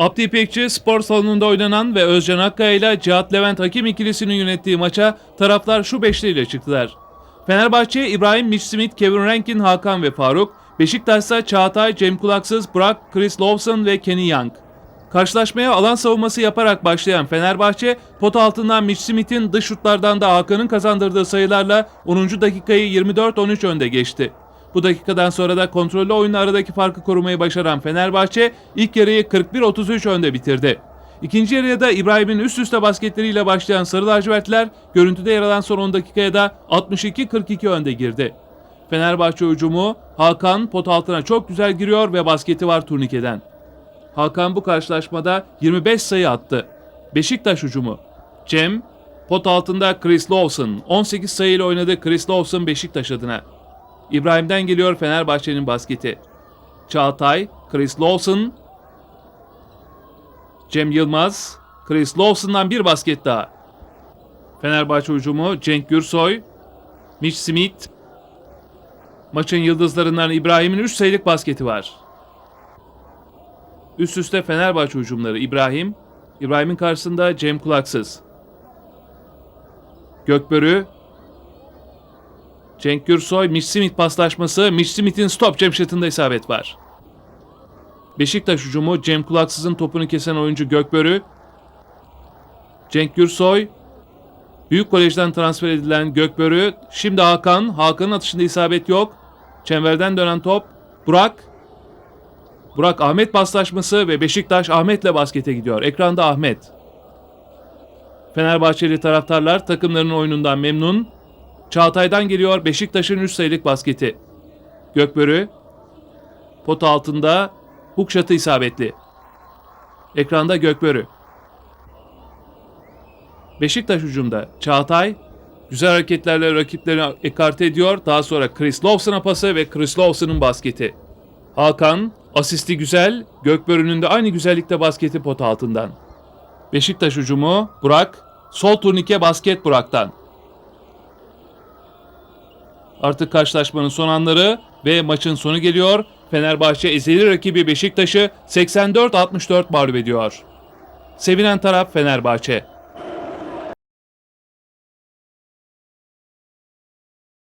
Abdi İpekçi spor salonunda oynanan ve Özcan Akkaya ile Cihat Levent hakim ikilisinin yönettiği maça taraftar şu beşliyle çıktılar. Fenerbahçe, İbrahim Mitch Smith, Kevin Rankin, Hakan ve Faruk. Beşiktaş'ta Çağatay, Cem Kulaksız, Burak, Chris Lawson ve Kenny Young. Karşılaşmaya alan savunması yaparak başlayan Fenerbahçe, pot altından Mitch Smith'in dış şutlardan da Hakan'ın kazandırdığı sayılarla 10. dakikayı 24-13 önde geçti. Bu dakikadan sonra da kontrollü oyunla aradaki farkı korumayı başaran Fenerbahçe ilk yarıyı 41-33 önde bitirdi. İkinci yarıya İbrahim'in üst üste basketleriyle başlayan Sarı Lacivertler görüntüde yer alan son 10 dakikaya da 62-42 önde girdi. Fenerbahçe hücumu Hakan pot altına çok güzel giriyor ve basketi var turnikeden. Hakan bu karşılaşmada 25 sayı attı. Beşiktaş hücumu. Cem, pot altında Chris Lawson. 18 sayıyla oynadı Chris Lawson Beşiktaş adına. İbrahim'den geliyor Fenerbahçe'nin basketi. Çağatay, Chris Lawson, Cem Yılmaz, Chris Lawson'dan bir basket daha. Fenerbahçe hücumu Cenk Gürsoy, Mitch Smith. Maçın yıldızlarından İbrahim'in 3 sayılık basketi var. Üst üste Fenerbahçe hücumları İbrahim. İbrahim'in karşısında Cem Kulaksız. Gökbörü. Cenk Gürsoy, Mitch Smith paslaşması. Mitch Smith'in stop Cem şatında isabet var. Beşiktaş hücumu Cem Kulaksız'ın topunu kesen oyuncu Gökbörü. Cenk Gürsoy. Büyük Kolej'den transfer edilen Gökbörü. Şimdi Hakan. Hakan'ın atışında isabet yok. Çemberden dönen top. Burak. Burak Ahmet paslaşması ve Beşiktaş Ahmet'le baskete gidiyor. Ekranda Ahmet. Fenerbahçeli taraftarlar takımlarının oyunundan memnun. Çağatay'dan geliyor Beşiktaş'ın 3 sayılık basketi. Gökbörü pot altında shot'ı isabetli. Ekranda Gökbörü. Beşiktaş hücumda Çağatay güzel hareketlerle rakiplerini ekarte ediyor. Daha sonra Chris Lawson'a pası ve Chris Lawson'ın basketi. Hakan asisti güzel, Gökbörü'nün de aynı güzellikte basketi pot altından. Beşiktaş hücumu Burak, sol turnike basket Burak'tan. Artık karşılaşmanın son anları ve maçın sonu geliyor. Fenerbahçe ezeli rakibi Beşiktaş'ı 84-64 mağlup ediyor. Sevinen taraf Fenerbahçe.